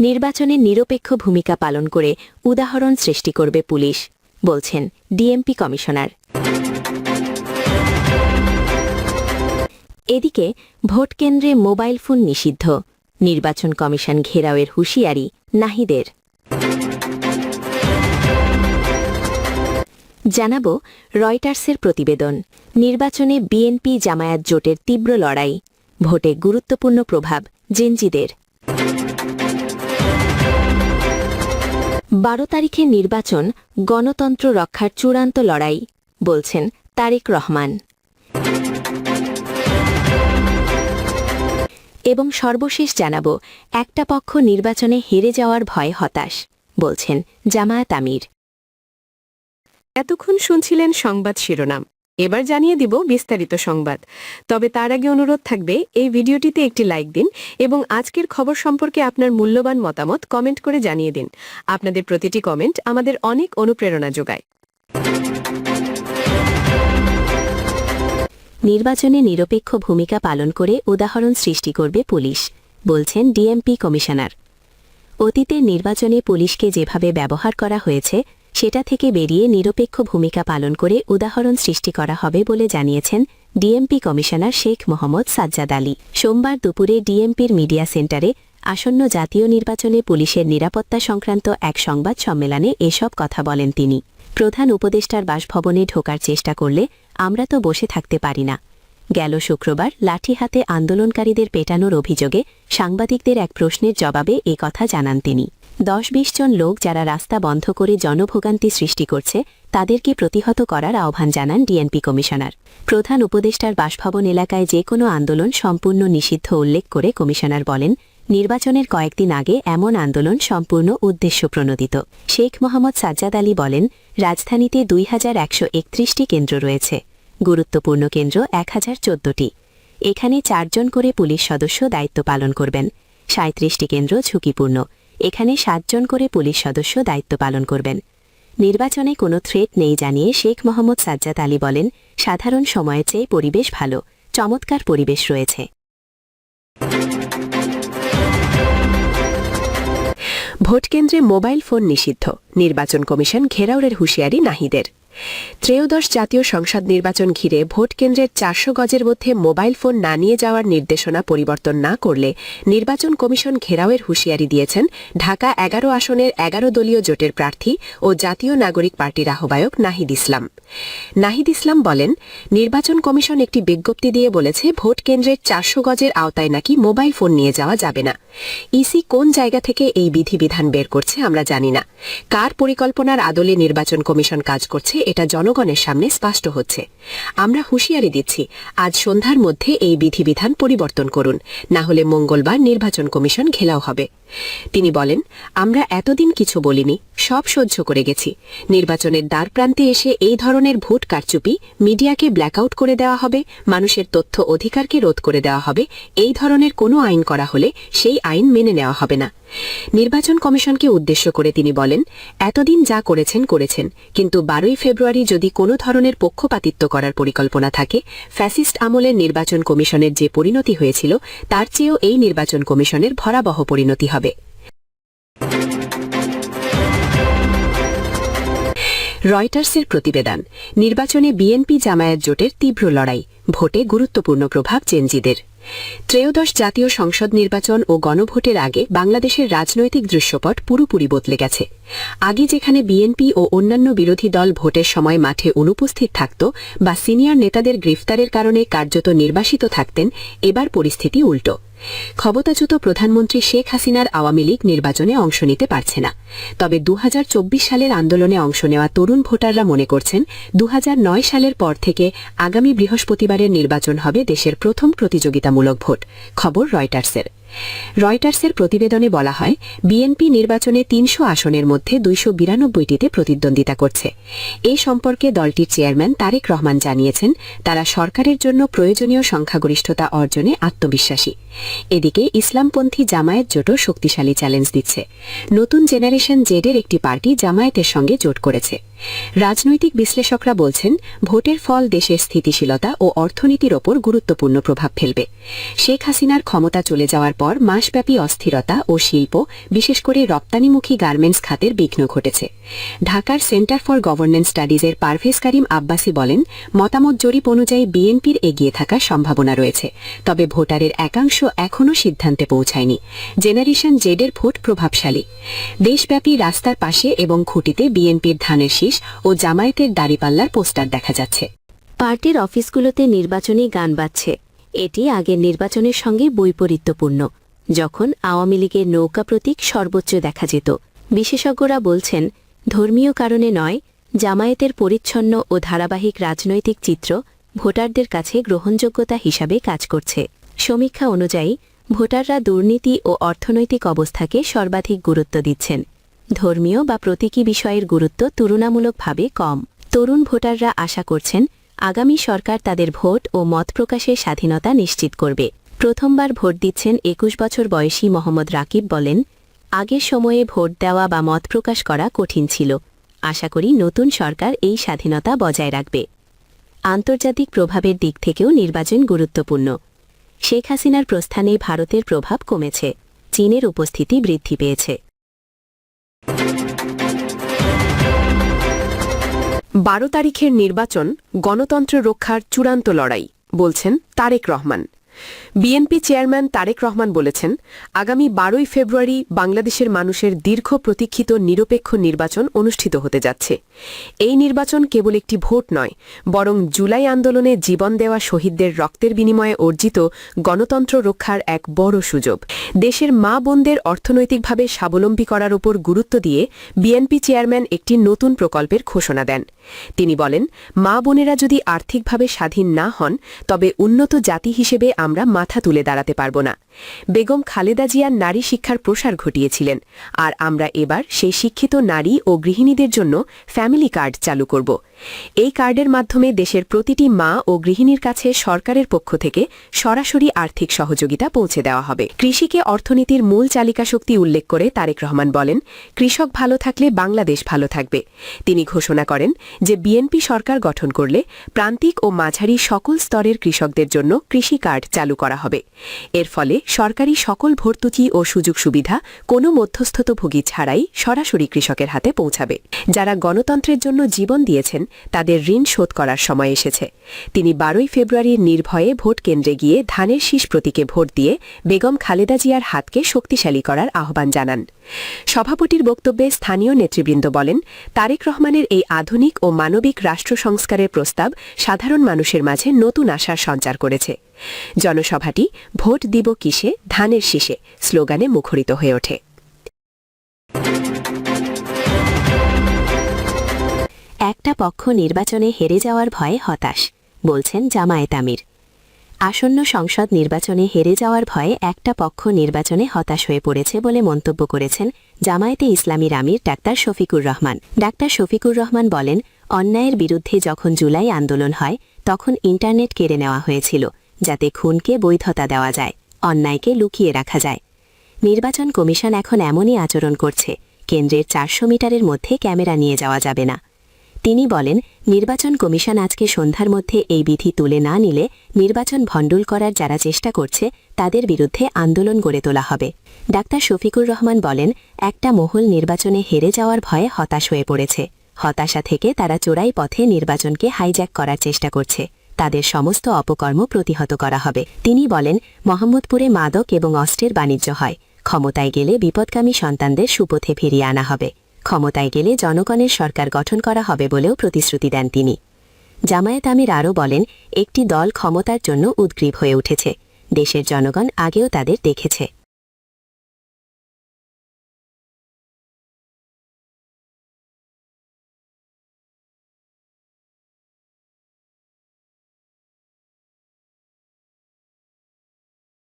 নির্বাচনে নিরপেক্ষ ভূমিকা পালন করে উদাহরণ সৃষ্টি করবে পুলিশ, বলছেন ডিএমপি কমিশনার। এদিকে ভোটকেন্দ্রে মোবাইল ফোন নিষিদ্ধ, নির্বাচন কমিশন ঘেরাওয়ের হুঁশিয়ারি নাহিদের। জানাব রয়টার্সের প্রতিবেদন, নির্বাচনে বিএনপি জামায়াত জোটের তীব্র লড়াই, ভোটে গুরুত্বপূর্ণ প্রভাব জেনজিদের। বারো তারিখে নির্বাচন, গণতন্ত্র রক্ষার চূড়ান্ত লড়াই, বলছেন তারেক রহমান। এবং সর্বশেষ জানাব, একটা পক্ষ নির্বাচনে হেরে যাওয়ার ভয়, হতাশ, বলছেন জামায়াত আমির। এতক্ষণ শুনছিলেন সংবাদ শিরোনাম। এবার জানিয়ে দিব বিস্তারিত সংবাদ। তবে তার আগে অনুরোধ থাকবে, এই ভিডিওটিতে একটি লাইক দিন এবং আজকের খবর সম্পর্কে আপনার মূল্যবান মতামত কমেন্ট করে জানিয়ে দিন। আপনাদের প্রতিটি কমেন্ট আমাদের অনেক অনুপ্রেরণা যোগায়। নির্বাচনে নিরপেক্ষ ভূমিকা পালন করে উদাহরণ সৃষ্টি করবে পুলিশ, বলছেন ডিএমপি কমিশনার। অতীতের নির্বাচনে পুলিশকে যেভাবে ব্যবহার করা হয়েছে সেটা থেকে বেরিয়ে নিরপেক্ষ ভূমিকা পালন করে উদাহরণ সৃষ্টি করা হবে বলে জানিয়েছেন ডিএমপি কমিশনার শেখ মোহাম্মদ সাজ্জাদ আলী। সোমবার দুপুরে ডিএমপির মিডিয়া সেন্টারে আসন্ন জাতীয় নির্বাচনে পুলিশের নিরাপত্তা সংক্রান্ত এক সংবাদ সম্মেলনে এসব কথা বলেন তিনি। প্রধান উপদেষ্টার বাসভবনে ঢোকার চেষ্টা করলে আমরা তো বসে থাকতে পারি না। গেল শুক্রবার লাঠি হাতে আন্দোলনকারীদের পেটানোর অভিযোগে সাংবাদিকদের এক প্রশ্নের জবাবে এ কথা জানান তিনি। দশ বিশ জন লোক যারা রাস্তা বন্ধ করে জনভোগান্তি সৃষ্টি করছে, তাদেরকে প্রতিহত করার আহ্বান জানান ডিএনপি কমিশনার। প্রধান উপদেষ্টার বাসভবন এলাকায় যে কোনো আন্দোলন সম্পূর্ণ নিষিদ্ধ উল্লেখ করে কমিশনার বলেন, নির্বাচনের কয়েকদিন আগে এমন আন্দোলন সম্পূর্ণ উদ্দেশ্য প্রণোদিত শেখ মোহাম্মদ সাজ্জাদ আলী বলেন, রাজধানীতে দুই হাজার একশো একত্রিশটি কেন্দ্র রয়েছে। গুরুত্বপূর্ণ কেন্দ্র এক এখানে চারজন করে পুলিশ সদস্য দায়িত্ব পালন করবেন। সাঁত্রিশটি কেন্দ্র ঝুঁকিপূর্ণ। এখানে সাতজন করে পুলিশ সদস্য দায়িত্ব পালন করবেন। নির্বাচনে কোনো থ্রেট নেই জানিয়ে শেখ মোহাম্মদ সাজ্জাদ আলী বলেন, সাধারণ সময়ের চেয়ে পরিবেশ ভালো, চমৎকার পরিবেশ রয়েছে। ভোটকেন্দ্রে মোবাইল ফোন নিষিদ্ধ, নির্বাচন কমিশন ঘেরাওয়ের হুঁশিয়ারি নাহিদের। ত্রয়োদশ জাতীয় সংসদ নির্বাচন ঘিরে ভোট কেন্দ্রের চারশো গজের মধ্যে মোবাইল ফোন না নিয়ে যাওয়ার নির্দেশনা পরিবর্তন না করলে নির্বাচন কমিশন ঘেরাওয়ের হুঁশিয়ারি দিয়েছেন ঢাকা এগারো আসনের এগারো দলীয় জোটের প্রার্থী ও জাতীয় নাগরিক পার্টির আহ্বায়ক নাহিদ ইসলাম। নাহিদ ইসলাম বলেন, নির্বাচন কমিশন একটি বিজ্ঞপ্তি দিয়ে বলেছে, ভোট কেন্দ্রের চারশো গজের আওতায় নাকি মোবাইল ফোন নিয়ে যাওয়া যাবে না। ইসি কোন জায়গা থেকে এই বিধিবিধান বের করছে আমরা জানি না। কার পরিকল্পনার আদলে নির্বাচন কমিশন কাজ করছে এটা জনগণের সামনে স্পষ্ট হচ্ছে। আমরা হুঁশিয়ারি দিচ্ছি, আজ সন্ধ্যার মধ্যে এই বিধিবিধান পরিবর্তন করুন, না হলে মঙ্গলবার নির্বাচন কমিশন ঘেলাও হবে। তিনি বলেন, আমরা এতদিন কিছু বলিনি, সব সহ্য করে গেছি। নির্বাচনের দ্বার প্রান্তে এসে এই ধরনের ভোট কারচুপি মিডিয়াকে ব্ল্যাকআউট করে দেওয়া হবে, মানুষের তথ্য অধিকারকে রোধ করে দেওয়া হবে, এই ধরনের কোনো আইন করা হলে সেই আইন মেনে নেওয়া হবে না। নির্বাচন কমিশনকে উদ্দেশ্য করে তিনি বলেন, এতদিন যা করেছেন করেছেন। কিন্তু বারোই ফেব্রুয়ারি যদি কোনো ধরনের পক্ষপাতিত্ব করার পরিকল্পনা থাকে, ফ্যাসিস্ট আমলের নির্বাচন কমিশনের যে পরিণতি হয়েছিল, তার চেয়েও এই নির্বাচন কমিশনের ভরাবহ পরিণতি হবে। রয়টার্সের প্রতিবেদন, নির্বাচনে বিএনপি জামায়াত জোটের তীব্র লড়াই, ভোটে গুরুত্বপূর্ণ প্রভাব চেনজিদের ত্রয়োদশ জাতীয় সংসদ নির্বাচন ও গণভোটের আগে বাংলাদেশের রাজনৈতিক দৃশ্যপট পুরোপুরি বদলে গেছে। আগে যেখানে বিএনপি ও অন্যান্য বিরোধী দল ভোটের সময় মাঠে অনুপস্থিত থাকত বা সিনিয়র নেতাদের গ্রেফতারের কারণে কার্যত নির্বাসিত থাকতেন, এবার পরিস্থিতি উল্টো। ক্ষমতাচ্যুত প্রধানমন্ত্রী শেখ হাসিনার আওয়ামী লীগ নির্বাচনে অংশ নিতে পারছে না। তবে দু হাজার চব্বিশ সালের আন্দোলনে অংশ নেওয়া তরুণ ভোটাররা মনে করছেন দু হাজার নয় সালের পর থেকে আগামী বৃহস্পতিবারের নির্বাচন হবে দেশের প্রথম প্রতিযোগিতামূলক ভোট। খবর রয়টার্সের। রয়টার্সের প্রতিবেদনে বলা হয়, বিএনপি নির্বাচনে তিনশো আসনের মধ্যে দুইশো বিরানব্বইটিতে প্রতিদ্বন্দ্বিতা করছে। এ সম্পর্কে দলটির চেয়ারম্যান তারেক রহমান জানিয়েছেন, তারা সরকারের জন্য প্রয়োজনীয় সংখ্যাগরিষ্ঠতা অর্জনে আত্মবিশ্বাসী। এদিকে ইসলামপন্থী জামায়াত জোটও শক্তিশালী চ্যালেঞ্জ দিচ্ছে। নতুন জেনারেশন জেডের একটি পার্টি জামায়াতের সঙ্গে জোট করেছে। রাজনৈতিক বিশ্লেষকরা বলছেন, ভোটের ফল দেশের স্থিতিশীলতা ও অর্থনীতির ওপর গুরুত্বপূর্ণ প্রভাব ফেলবে। শেখ হাসিনার ক্ষমতা চলে যাওয়ার পর মাসব্যাপী অস্থিরতা ও শিল্প, বিশেষ করে রপ্তানিমুখী গার্মেন্টস খাতের বিঘ্ন ঘটেছে। ঢাকার সেন্টার ফর গভর্নেন্স স্টাডিজের পারভেজ করিম আব্বাসি বলেন, মতামত জরিপ অনুযায়ী বিএনপির এগিয়ে থাকার সম্ভাবনা রয়েছে, তবে ভোটারের একাংশ এখনও সিদ্ধান্তে পৌঁছায়নি। জেনারেশন জেডের ভোট প্রভাবশালী। দেশব্যাপী রাস্তার পাশে এবং খুঁটিতে বিএনপির ধানের শীষ ও জামায়াতের দাড়িপাল্লার পোস্টার দেখা যাচ্ছে। পার্টির অফিসগুলোতে নির্বাচনী গান বাজছে। এটি আগের নির্বাচনের সঙ্গে বৈপরীত্যপূর্ণ। যখন আওয়ামী লীগের নৌকা প্রতীক সর্বোচ্চ দেখা যেত। বিশেষজ্ঞরা বলছেন, ধর্মীয় কারণে নয়, জামায়াতের পরিচ্ছন্ন ও ধারাবাহিক রাজনৈতিক চিত্র ভোটারদের কাছে গ্রহণযোগ্যতা হিসাবে কাজ করছে। সমীক্ষা অনুযায়ী, ভোটাররা দুর্নীতি ও অর্থনৈতিক অবস্থাকে সর্বাধিক গুরুত্ব দিচ্ছেন। ধর্মীয় বা প্রতীকী বিষয়ের গুরুত্ব তুলনামূলকভাবে কম। তরুণ ভোটাররা আশা করছেন, আগামী সরকার তাদের ভোট ও মত প্রকাশের স্বাধীনতা নিশ্চিত করবে। প্রথমবার ভোট দিচ্ছেন একুশ বছর বয়সী মোহাম্মদ রাকিব বলেন, আগের সময়ে ভোট দেওয়া বা মত প্রকাশ করা কঠিন ছিল। আশা করি নতুন সরকার এই স্বাধীনতা বজায় রাখবে। আন্তর্জাতিক প্রভাবের দিক থেকেও নির্বাচন গুরুত্বপূর্ণ। শেখ হাসিনার প্রস্থানে ভারতের প্রভাব কমেছে। চীনের উপস্থিতি বৃদ্ধি পেয়েছে। বারো তারিখের নির্বাচন গণতন্ত্র রক্ষার চূড়ান্ত লড়াই বলছেন তারেক রহমান। বিএনপি চেয়ারম্যান তারেক রহমান বলেছেন, আগামী বারোই ফেব্রুয়ারি বাংলাদেশের মানুষের দীর্ঘ প্রতীক্ষিত নিরপেক্ষ নির্বাচন অনুষ্ঠিত হতে যাচ্ছে। এই নির্বাচন কেবল একটি ভোট নয়, বরং জুলাই আন্দোলনে জীবন দেওয়া শহীদদের রক্তের বিনিময়ে অর্জিত গণতন্ত্র রক্ষার এক বড় সুযোগ। দেশের মা বোনদের অর্থনৈতিকভাবে স্বাবলম্বী করার উপর গুরুত্ব দিয়ে বিএনপি চেয়ারম্যান একটি নতুন প্রকল্পের ঘোষণা দেন। তিনি বলেন, মা বোনেরা যদি আর্থিকভাবে স্বাধীন না হন, তবে উন্নত জাতি হিসেবে আমরা মাথা তুলে দাঁড়াতে পারব না। বেগম খালেদা জিয়া নারী শিক্ষার প্রসার ঘটিয়েছিলেন। আর আমরা এবার সেই শিক্ষিত নারী ও গৃহিণীদের জন্য ফ্যামিলি কার্ড চালু করব। এই কার্ডের মাধ্যমে দেশের প্রতিটি মা ও গৃহিণীর কাছে সরকারের পক্ষ থেকে সরাসরি আর্থিক সহযোগিতা পৌঁছে দেওয়া হবে। কৃষিকে অর্থনীতির মূল চালিকা শক্তি উল্লেখ করে তারেক রহমান বলেন, কৃষক ভালো থাকলে বাংলাদেশ ভালো থাকবে। তিনি ঘোষণা করেন যে, বিএনপি সরকার গঠন করলে প্রান্তিক ও মাঝারি সকল স্তরের কৃষকদের জন্য কৃষি কার্ড চালু করা হবে। এর ফলে সরকারি সকল ভর্তুকি ও সুযোগ সুবিধা কোনো মধ্যস্থতভোগী ছাড়াই সরাসরি কৃষকের হাতে পৌঁছাবে। যারা গণতন্ত্রের জন্য জীবন দিয়েছেন, তাদের ঋণ শোধ করার সময় এসেছে। তিনি বারোই ফেব্রুয়ারির নির্ভয়ে ভোট কেন্দ্রে গিয়ে ধানের শীষ প্রতীকে ভোট দিয়ে বেগম খালেদা জিয়ার হাতকে শক্তিশালী করার আহ্বান জানান। সভাপতির বক্তব্যে স্থানীয় নেতৃবৃন্দ বলেন, তারেক রহমানের এই আধুনিক ও মানবিক রাষ্ট্র সংস্কারের প্রস্তাব সাধারণ মানুষের মাঝে নতুন আশার সঞ্চার করেছে। জনসভাটি ভোট দিব কিসে, ধানের শীষে স্লোগানে মুখরিত হয়ে ওঠে। একটা পক্ষ নির্বাচনে হেরে যাওয়ার ভয়ে হতাশ, বলছেন জামায়াত আমির। আসন্ন সংসদ নির্বাচনে হেরে যাওয়ার ভয়ে একটা পক্ষ নির্বাচনে হতাশ হয়ে পড়েছে বলে মন্তব্য করেছেন জামায়াতে ইসলামীর আমির ডাক্তার শফিকুর রহমান। ডাক্তার শফিকুর রহমান বলেন, অন্যায়ের বিরুদ্ধে যখন জুলাই আন্দোলন হয়, তখন ইন্টারনেট কেড়ে নেওয়া হয়েছিল। যাতে খুনকে বৈধতা দেওয়া যায়, অন্যায়কে লুকিয়ে রাখা যায়। নির্বাচন কমিশন এখন এমনই আচরণ করছে, কেন্দ্রের চারশো মিটারের মধ্যে ক্যামেরা নিয়ে যাওয়া যাবে না। তিনি বলেন, নির্বাচন কমিশন আজকে সন্ধ্যার মধ্যে এই বিধি তুলে না নিলে নির্বাচন ভণ্ডুল করার যারা চেষ্টা করছে, তাদের বিরুদ্ধে আন্দোলন গড়ে তোলা হবে। ডাক্তার শফিকুর রহমান বলেন, একটা মহল নির্বাচনে হেরে যাওয়ার ভয়ে হতাশ হয়ে পড়েছে। হতাশা থেকে তারা চোরাই পথে নির্বাচনকে হাইজ্যাক করার চেষ্টা করছে। তাদের সমস্ত অপকর্ম প্রতিহত করা হবে। তিনি বলেন, মোহাম্মদপুরে মাদক এবং অস্ত্রের বাণিজ্য হয়। ক্ষমতায় গেলে বিপদগামী সন্তানদের সুপথে ফিরিয়ে আনা হবে। ক্ষমতায় গেলে জনগণের সরকার গঠন করা হবে বলেও প্রতিশ্রুতি দেন তিনি। জামায়াত আমির আরও বলেন, একটি দল ক্ষমতার জন্য উদ্গ্রীব হয়ে উঠেছে। দেশের জনগণ আগেও তাদের দেখেছে।